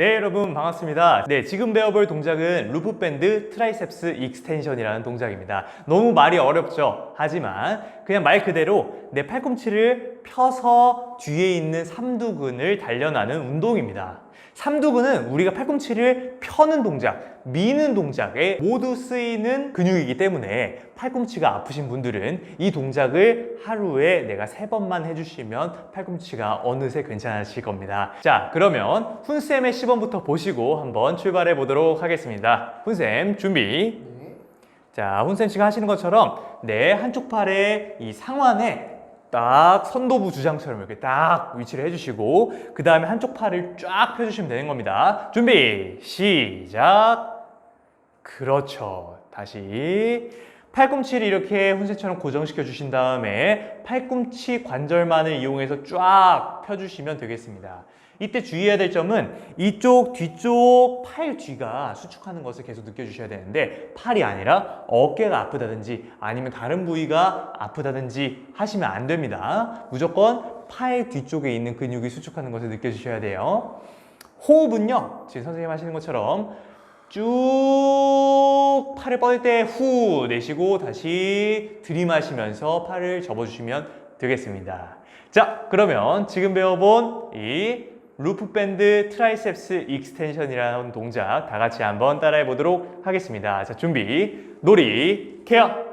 네, 여러분 반갑습니다. 네, 지금 배워볼 동작은 루프 밴드 트라이셉스 익스텐션이라는 동작입니다. 너무 말이 어렵죠? 하지만 그냥 말 그대로 내 팔꿈치를 펴서 뒤에 있는 삼두근을 단련하는 운동입니다. 삼두근은 우리가 팔꿈치를 펴는 동작, 미는 동작에 모두 쓰이는 근육이기 때문에 팔꿈치가 아프신 분들은 이 동작을 하루에 내가 세 번만 해주시면 팔꿈치가 어느새 괜찮아질 겁니다. 자, 그러면 훈쌤의 시범부터 보시고 한번 출발해 보도록 하겠습니다. 훈쌤 준비. 자, 훈쌤 씨가 하시는 것처럼 내 한쪽 팔의 이 상완에 딱 선도부 주장처럼 이렇게 딱 위치를 해주시고 그 다음에 한쪽 팔을 쫙 펴주시면 되는 겁니다. 준비 시작. 그렇죠. 다시 팔꿈치를 이렇게 훈세처럼 고정시켜 주신 다음에 팔꿈치 관절만을 이용해서 쫙 펴주시면 되겠습니다. 이때 주의해야 될 점은 이쪽 뒤쪽 팔 뒤가 수축하는 것을 계속 느껴주셔야 되는데 팔이 아니라 어깨가 아프다든지 아니면 다른 부위가 아프다든지 하시면 안 됩니다. 무조건 팔 뒤쪽에 있는 근육이 수축하는 것을 느껴주셔야 돼요. 호흡은요, 지금 선생님 하시는 것처럼 쭉 팔을 뻗을 때 후 내쉬고 다시 들이마시면서 팔을 접어주시면 되겠습니다. 자, 그러면 지금 배워본 이 루프 밴드 트라이셉스 익스텐션이라는 동작 다 같이 한번 따라해 보도록 하겠습니다. 자, 준비, 놀이, 케어!